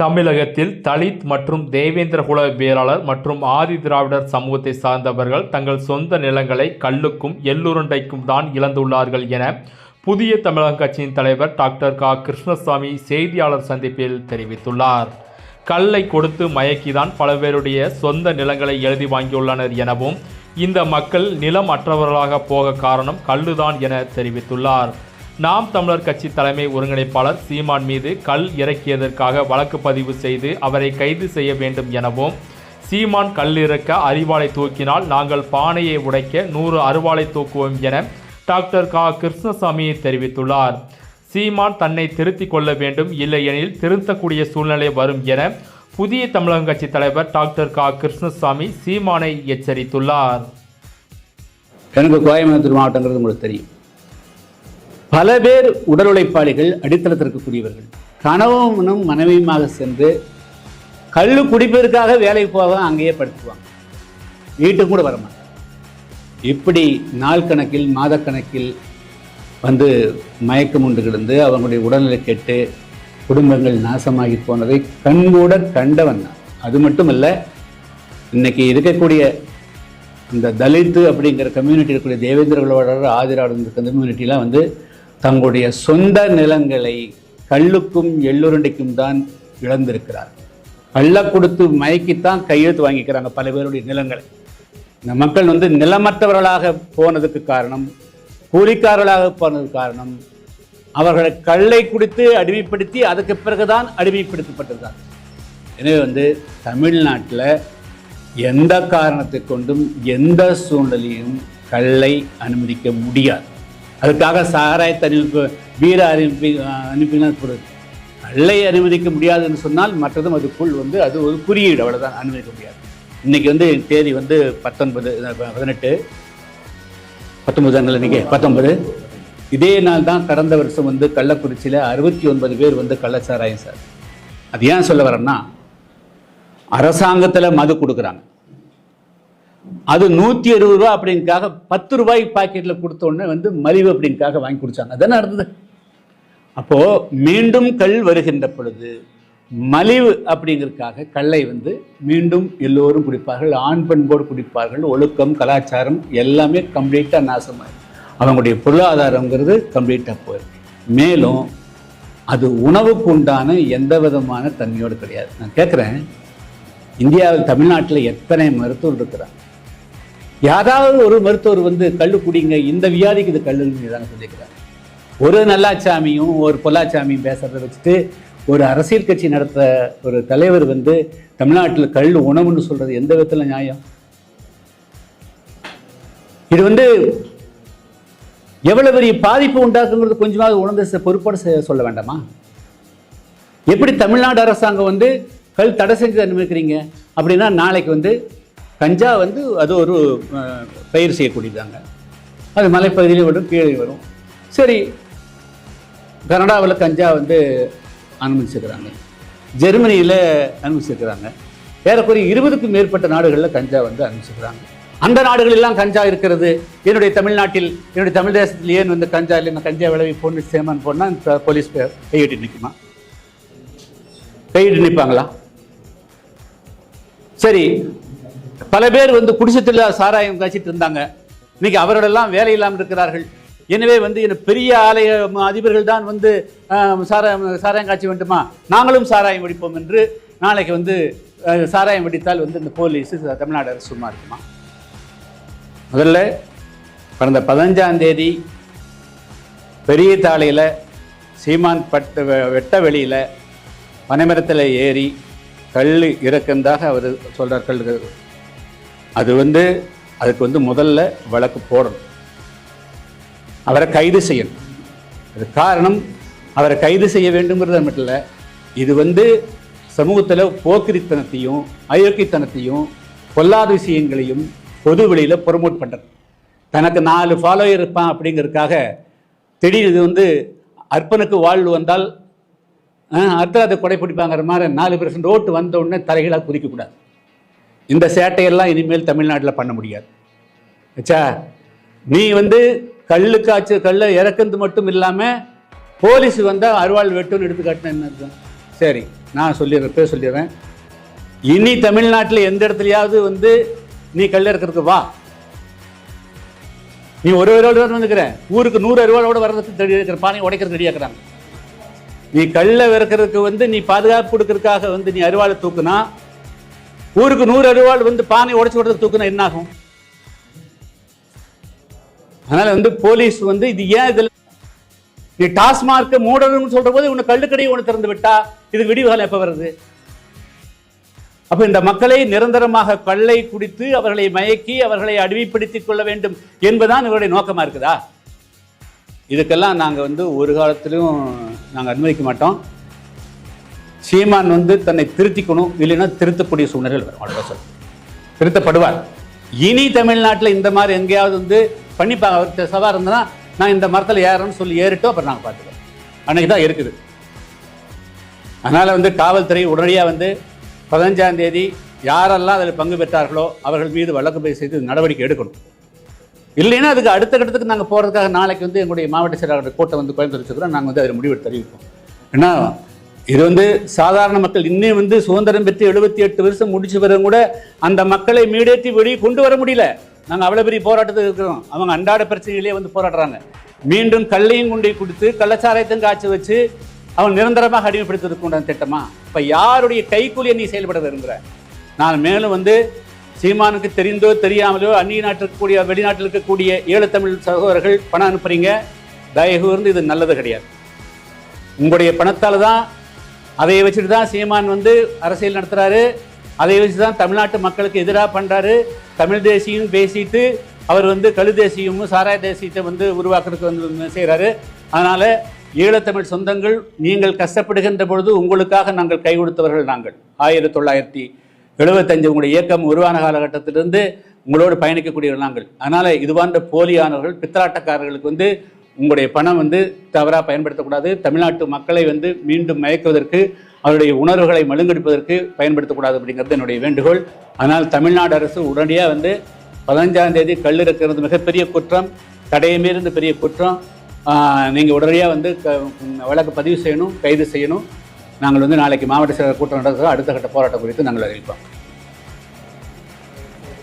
தமிழகத்தில் தலித் மற்றும் தேவேந்திரகுல வேளாளர் மற்றும் ஆதி திராவிடர் சமூகத்தை சார்ந்தவர்கள் தங்கள் சொந்த நிலங்களை கல்லுக்கும் எள்ளுருண்டைக்கும் தான் இழந்துள்ளார்கள் என புதிய தமிழகம் கட்சியின் தலைவர் டாக்டர் க. கிருஷ்ணசாமி செய்தியாளர் சந்திப்பில் தெரிவித்துள்ளார். கல்லை கொடுத்து மயக்கிதான் பல பேருடைய சொந்த நிலங்களை எழுதி வாங்கியுள்ளனர் எனவும் இந்த மக்கள் நிலம் அற்றவர்களாக போக காரணம் கல்லுதான் என தெரிவித்துள்ளார். நாம் தமிழர் கட்சி தலைமை ஒருங்கிணைப்பாளர் சீமான் மீது கல் இறக்கியதற்காக வழக்கு பதிவு செய்து அவரை கைது செய்ய வேண்டும் எனவும் சீமான் கல் இறக்க அரிவாளை தூக்கினால் நாங்கள் பானையை உடைக்க நூறு அருவாளை தூக்குவோம் என டாக்டர் கா. கிருஷ்ணசாமி தெரிவித்துள்ளார். சீமான் தன்னை திருத்திக் கொள்ள வேண்டும் இல்லையெனில் திருத்தக்கூடிய சூழ்நிலை வரும் என புதிய தமிழகம் கட்சி தலைவர் டாக்டர் கா. கிருஷ்ணசாமி சீமானை எச்சரித்துள்ளார். எனக்கு கோயம்புத்தூர் மாவட்டங்கிறது உங்களுக்கு தெரியும். பல பேர் உடல் உழைப்பாளிகள் அடித்தளத்திற்குரியவர்கள் கணவனும் மனைவியுமாக சென்று கல் குடிப்பதற்காக வேலைக்கு போக அங்கேயே படுத்துவாங்க. வீட்டுக்கு கூட வரமாட்டாங்க. இப்படி நாள் கணக்கில் மாதக்கணக்கில் வந்து மயக்கம் உண்டு கிடந்து அவங்களுடைய உடல்நிலை கெட்டு குடும்பங்கள் நாசமாகி போனதை கண்கூட கண்டவன் தான் அது மட்டும் இல்லை இன்னைக்கு இருக்கக்கூடிய இந்த தலித்து அப்படிங்கிற கம்யூனிட்டி இருக்கக்கூடிய தேவேந்திரர்களோட ஆதிராடு கம்யூனிட்டிலாம் வந்து தங்களுடைய சொந்த நிலங்களை கல்லுக்கும் எள்ளுருண்டைக்கும் தான் இழந்திருக்கிறார். கள்ள கொடுத்து மயக்கித்தான் கையெழுத்து வாங்கிக்கிறாங்க பல பேருடைய நிலங்களை. இந்த மக்கள் வந்து நிலமற்றவர்களாக போனதுக்கு காரணம் கூலிக்காரர்களாக போனதுக்கு காரணம் அவர்களை கல்லை குடித்து அடிமைப்படுத்தி அதுக்கு பிறகுதான் அடிமைப்படுத்தப்பட்டிருந்தார் எனவே வந்து தமிழ்நாட்டில் எந்த காரணத்தை கொண்டும் எந்த சூழ்நிலையும் கல்லை அனுமதிக்க முடியாது. அதுக்காக சாராயத்தை அறிவிப்பு வீர அறிவிப்பி அனுப்பினால் கூட கல்லை அனுமதிக்க முடியாதுன்னு சொன்னால் மற்றதும் அதுக்குள் வந்து அது ஒரு குறியீடு அவ்வளோதான் அனுமதிக்க முடியாது. இன்னைக்கு வந்து தேதி வந்து பத்தொன்பது பதினெட்டு. பத்தொன்பது இன்னைக்கு பத்தொன்பது. இதே நாள் தான் கடந்த வருஷம் வந்து கள்ளக்குறிச்சியில் அறுபத்தி ஒன்பது பேர் வந்து கள்ளச்சாராயம் சார். அது ஏன் சொல்ல வரேன்னா அரசாங்கத்தில் மது கொடுக்குறாங்க. அது நூற்றி அறுபது ரூபா அப்படின்காக பத்து ரூபாய் பாக்கெட்டில் கொடுத்த உடனே வந்து மலிவு அப்படின்காக வாங்கி கொடுத்தாங்க அதானே நடந்தது? அப்போ மீண்டும் கல் வருகின்ற பொழுது மலிவு அப்படிங்கிறதுக்காக கல்லை வந்து மீண்டும் எல்லோரும் குடிப்பார்கள் ஆண் பண்போடு குடிப்பார்கள் ஒழுக்கம் கலாச்சாரம் எல்லாமே கம்ப்ளீட்டாக நாசமாயிடும் அவங்களுடைய பொருளாதாரங்கிறது கம்ப்ளீட்டாக போயிடும் மேலும் அது உணவுக்கு உண்டான எந்த விதமான தன்மையோடு கிடையாது. நான் கேட்குறேன் இந்தியாவில் தமிழ்நாட்டில் எத்தனை மருத்துவர் இருக்கிறாங்க? யாராவது ஒரு மருத்துவர் வந்து கல் குடிங்க இந்த வியாதிக்கு இது கல்லுன்னு தானே சொல்லிக்கிறாங்க ஒரு நல்லாச்சாமியும் ஒரு பொல்லாச்சாமியும் பேசுறதை வச்சுட்டு ஒரு அரசியல் கட்சி நடத்த ஒரு தலைவர் வந்து தமிழ்நாட்டில் கல் உணவுன்னு சொல்றது எந்த விதத்தில் நியாயம்? இது வந்து எவ்வளவு பெரிய பாதிப்பு உண்டாக்குங்கிறது கொஞ்சமாவது உணர்ந்து செ- பொறுப்போடு சொல்ல வேண்டாமா? எப்படி தமிழ்நாடு அரசாங்கம் வந்து கல் தடை செஞ்சு அனுமதிக்கிறீங்க அப்படின்னா நாளைக்கு வந்து கஞ்சா வந்து அது ஒரு பயிர் செய்யக்கூடியதாங்க. அது மலைப்பகுதியிலே வரும் கீழே வரும். சரி கனடாவில் கஞ்சா வந்து அனுமதிச்சிருக்கிறாங்க. ஜெர்மனியில் அனுமதிச்சிருக்கிறாங்க. ஏறக்குறைய இருபதுக்கும் மேற்பட்ட நாடுகளில் கஞ்சா வந்து அனுமதிச்சிருக்கிறாங்க. அந்த நாடுகளெல்லாம் கஞ்சா இருக்கிறது. என்னுடைய தமிழ்நாட்டில் என்னுடைய தமிழ் தேசத்தில் ஏன் வந்து கஞ்சா இல்லை? நான் கஞ்சா விளைவி பொண்ணு சேமன் போனால் போலீஸ் கையிட்டு நிற்குமா கையிட்டு நிற்பாங்களா சரி பல பேர் வந்து குடிசத்தில் சாராயம் காய்ச்சிட்டு இருந்தாங்க. இன்னைக்கு அவர்களெல்லாம் வேலை இல்லாமல் இருக்கிறார்கள். எனவே வந்து இந்த பெரிய ஆலய அதிபர்கள் தான் வந்து ஆஹ், சாராயம் சாராயம் காய்ச்ச வேண்டுமா? நாங்களும் சாராயம் வெடிப்போம் என்று நாளைக்கு வந்து சாராயம் வெடித்தால் வந்து இந்த போலீஸ் தமிழ்நாடு அரசு சும்மா இருக்குமா? முதல்ல கடந்த பதினஞ்சாம் தேதி பெரிய தாளையில் சீமான் பட்ட வெட்ட வெளியில் பனைமரத்தில் ஏறி கல் இறக்கந்தாக அவர் சொல்கிறார் கல் அது வந்து அதுக்கு வந்து முதல்ல வழக்கு போடணும். அவரை கைது செய்யணும். அது காரணம் அவரை கைது செய்ய வேண்டுங்கிறது மட்டும் இல்லை இது வந்து சமூகத்தில் போக்கிரித்தனத்தையும் அயோக்கியத்தனத்தையும் பொல்லாத விஷயங்களையும் பொது வெளியில் ப்ரொமோட் பண்ணுறது தனக்கு நாலு ஃபாலோயர் இருப்பான் அப்படிங்கிறதுக்காக திடீர் இது வந்து அர்ப்பனுக்கு வாழ்வு வந்தால் அர்த்தத்தை கொடை பிடிப்பாங்கிற மாதிரி நாலு பெர்சன்ட் ஓட்டு வந்த உடனே தலைகளாக குதிக்கக்கூடாது. இந்த சேட்டையெல்லாம் இனிமேல் தமிழ்நாட்டில் பண்ண முடியாது. ஆச்சா நீ வந்து கல்லு காய்ச்சல் கல்லை இறக்குறது மட்டும் இல்லாமல் போலீஸ் வந்தால் அருவாள் வெட்டுன்னு எடுத்து காட்டினா என்ன சரி நான் சொல்லிடுறேன் பேர் சொல்லிடுறேன். இனி தமிழ்நாட்டில் எந்த இடத்துலையாவது வந்து நீ கல் இறக்கிறதுக்கு வா. நீ ஒரு அறுவாள் வந்துக்கிற ஊருக்கு நூறு அருவாளோட வர்றதுக்கு ரெடி இருக்கிற பானை உடைக்கிறதுக்கு ரெடியாக இருக்கிறாங்க. நீ கல்லை விறக்கிறதுக்கு வந்து நீ பாதுகாப்பு கொடுக்கறதுக்காக வந்து நீ அருவாளை தூக்குனா ஊருக்கு நூறு அறுவாள் வந்து பானை உடச்சு விடுறது தூக்குனா என்ன ஆகும் அதனால வந்து போலீஸ் வந்து இது ஏன் இதில் நீ டாஸ்மார்க்கை மூடணும்னு சொல்ற போது உன்னை கள்ளுக்கடையை ஒன்று திறந்து விட்டா இது விடிவுகாலம் எப்போ வருது? அப்ப இந்த மக்களை நிரந்தரமாக கள்ளை குடித்து அவர்களை மயக்கி அவர்களை அடிமைப்படுத்திக் கொள்ள வேண்டும் என்பதுதான் இவருடைய நோக்கமா இருக்குதா? இதுக்கெல்லாம் நாங்கள் வந்து ஒரு காலத்திலும் நாங்கள் அனுமதிக்க மாட்டோம். சீமான் வந்து தன்னை திருத்திக்கணும் இல்லைன்னா திருத்தக்கூடிய சூழ்நிலைகள் வரும். அவ்வளோ திருத்தப்படுவார். இனி தமிழ்நாட்டில் இந்த மாதிரி எங்கேயாவது வந்து பண்ணிப்பாங்க. அவர் சவா இருந்ததுன்னா நான் இந்த மரத்தில் ஏறேன்னு சொல்லி ஏறிட்டோம் அப்புறம் நாங்கள் பார்த்துக்கிறோம். அன்னைக்கு தான் இருக்குது. அதனால் வந்து காவல்துறை உடனடியாக வந்து பதினஞ்சாம் தேதி யாரெல்லாம் அதில் பங்கு பெற்றார்களோ அவர்கள் மீது வழக்கு பதிவு செய்து நடவடிக்கை எடுக்கணும். இல்லைன்னா அதுக்கு அடுத்த கட்டத்துக்கு நாங்கள் போகிறதுக்காக நாளைக்கு வந்து எங்களுடைய மாவட்ட செயலாளர் கூட்டம் வந்து கோயம்புத்தூர் வச்சுக்கிறோம் நாங்கள் வந்து அதில் முடிவு தெரிவிப்போம் ஏன்னா இது வந்து சாதாரண மக்கள். இன்னும் வந்து சுதந்திரம் பெற்று எழுபத்தி எட்டு வருஷம் முடிச்சு பிறகு கூட அந்த மக்களை மீடேற்றி வெளியே கொண்டு வர முடியல. நாங்கள் அவ்வளோ பெரிய போராட்டத்துக்கு இருக்கிறோம். அவங்க அன்றாட பிரச்சனைகளே வந்து போராடுறாங்க. மீண்டும் கல்லையும் கொண்டு கொடுத்து கள்ளச்சாராயத்தையும் காய்ச்சி வச்சு அவன் நிரந்தரமாக அடிமைப்படுத்துவதற்குண்டான திட்டமா? இப்போ யாருடைய கைக்கூலியை நீ செயல்பட விரும்புகிற நான் மேலும் வந்து சீமானுக்கு தெரிந்தோ தெரியாமலோ அந்நிய நாட்டில் இருக்கக்கூடிய வெளிநாட்டில் இருக்கக்கூடிய ஈழத்தமிழ் சகோதரர்கள் பணம் அனுப்புறீங்க. தயவு இருந்து இது நல்லது கிடையாது. உங்களுடைய பணத்தால் தான் அதை வச்சுட்டு தான் சீமான் வந்து அரசியல் நடத்துகிறாரு அதை வச்சு தான் தமிழ்நாட்டு மக்களுக்கு எதிராக பண்ணுறாரு தமிழ் தேசியம் பேசிட்டு அவர் வந்து கழு தேசியமும் சாராய தேசியத்தை வந்து உருவாக்குறதுக்கு வந்து செய்கிறாரு அதனால் ஈழத்தமிழ் சொந்தங்கள் நீங்கள் கஷ்டப்படுகின்ற பொழுது உங்களுக்காக நாங்கள் கை கொடுத்தவர்கள் நாங்கள். ஆயிரத்தி தொள்ளாயிரத்தி எழுபத்தஞ்சு உங்களுடைய இயக்கம் உருவான காலகட்டத்திலிருந்து உங்களோடு பயணிக்கக்கூடியவர்கள் நாங்கள். அதனால் இது போலியானவர்கள் பித்தலாட்டக்காரர்களுக்கு வந்து உங்களுடைய பணம் வந்து தவறாக பயன்படுத்தக்கூடாது. தமிழ்நாட்டு மக்களை வந்து மீண்டும் மயக்குவதற்கு அவருடைய உணர்வுகளை மழுங்கெடுப்பதற்கு பயன்படுத்தக்கூடாது அப்படிங்கிறது என்னுடைய வேண்டுகோள். ஆனால் தமிழ்நாடு அரசு உடனடியாக வந்து பதினஞ்சாம் தேதி கல் இருக்கிறது மிகப்பெரிய குற்றம் தடையை மீறிந்த பெரிய குற்றம். நீங்கள் உடனடியாக வந்து க வழக்கு பதிவு செய்யணும் கைது செய்யணும். நாங்கள் வந்து நாளைக்கு மாவட்ட செயலர் கூட்டம் நடத்துகிறோம் அடுத்த கட்ட போராட்டம் குறித்து நாங்கள் அறிவிப்போம்.